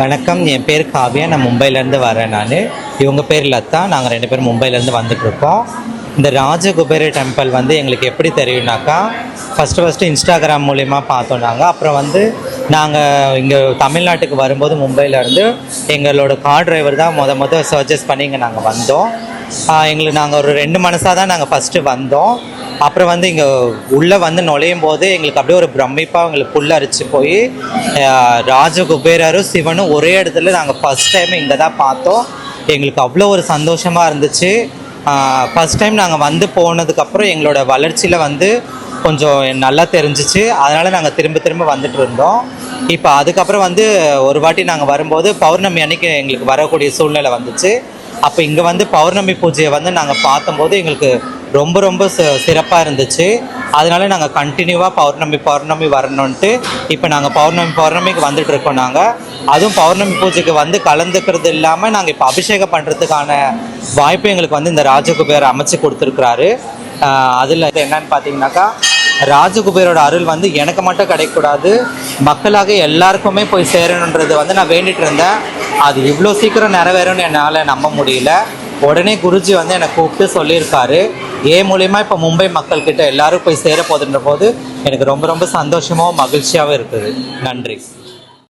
வணக்கம். என் பேர் காவியா. நான் மும்பையிலேருந்து வரேன் நான். இவங்க பேர் லதா. நாங்கள் ரெண்டு பேரும் மும்பையிலேருந்து வந்துட்டுருக்கோம். இந்த ராஜகுபேர டெம்பிள் வந்து எங்களுக்கு எப்படி தெரியும்னாக்கா ஃபஸ்ட்டு ஃபஸ்ட்டு இன்ஸ்டாகிராம் மூலிமா பார்த்தோம் நாங்கள் அப்புறம் வந்து நாங்கள் இங்கே தமிழ்நாட்டுக்கு வரும்போது மும்பையிலேருந்து எங்களோட கார் டிரைவர் தான் முத முத சர்ஜஸ் பண்ணி இங்கே நாங்கள் வந்தோம். எங்களுக்கு நாங்கள் ஒரு ரெண்டு மனசாக தான் நாங்கள் ஃபஸ்ட்டு வந்தோம். அப்புறம் வந்து இங்கே உள்ளே வந்து நுழையும் போது எங்களுக்கு அப்படியே ஒரு பிரமிப்பாக எங்களுக்கு புல்லரிச்சு போய் ராஜகுபேரரும் சிவனும் ஒரே இடத்துல நாங்கள் ஃபஸ்ட் டைம் இங்கே தான் பார்த்தோம். எங்களுக்கு அவ்வளோ ஒரு சந்தோஷமாக இருந்துச்சு. ஃபஸ்ட் டைம் நாங்கள் வந்து போனதுக்கப்புறம் எங்களோட வளர்ச்சியில் வந்து கொஞ்சம் நல்லா தெரிஞ்சிச்சு. அதனால் நாங்கள் திரும்ப திரும்ப வந்துட்டு இருந்தோம். இப்போ அதுக்கப்புறம் வந்து ஒரு வாட்டி நாங்கள் வரும்போது பௌர்ணமி அன்னைக்கு எங்களுக்கு வரக்கூடிய சூழ்நிலை வந்துச்சு. அப்போ இங்கே வந்து பௌர்ணமி பூஜையை வந்து நாங்கள் பார்த்தம்போது எங்களுக்கு ரொம்ப ரொம்ப சிறப்பாக இருந்துச்சு. அதனால நாங்கள் கண்டினியூவாக பௌர்ணமி பௌர்ணமி வரணுன்ட்டு இப்போ நாங்கள் பௌர்ணமி பௌர்ணமிக்கு வந்துட்டு இருக்கோம் நாங்கள் அதுவும் பௌர்ணமி பூஜைக்கு வந்து கலந்துக்கிறது இல்லாமல் நாங்கள் இப்போ அபிஷேகம் பண்ணுறதுக்கான வாய்ப்பு எங்களுக்கு வந்து இந்த ராஜகுபேர் அமைச்சு கொடுத்துருக்குறாரு. அதில் என்னன்னு பார்த்தீங்கன்னாக்கா ராஜகுபேரோட அருள் வந்து எனக்கு மட்டும் கிடைக்கக்கூடாது. மக்களாக எல்லாருக்குமே போய் சேரணுன்றது வந்து நான் வேண்டிட்டு இருந்தேன். அது இவ்வளோ சீக்கிரம் நிறைவேறும்னு என்னால் நம்ப முடியல. உடனே குருஜி வந்து என்னை கூப்பிட்டு சொல்லியிருக்காரு. ஏன் மூலியமாக இப்போ மும்பை மக்கள்கிட்ட எல்லாரும் போய் சேர போதுன்ற போது எனக்கு ரொம்ப ரொம்ப சந்தோஷமாகவும் மகிழ்ச்சியாகவும் இருக்குது. நன்றி.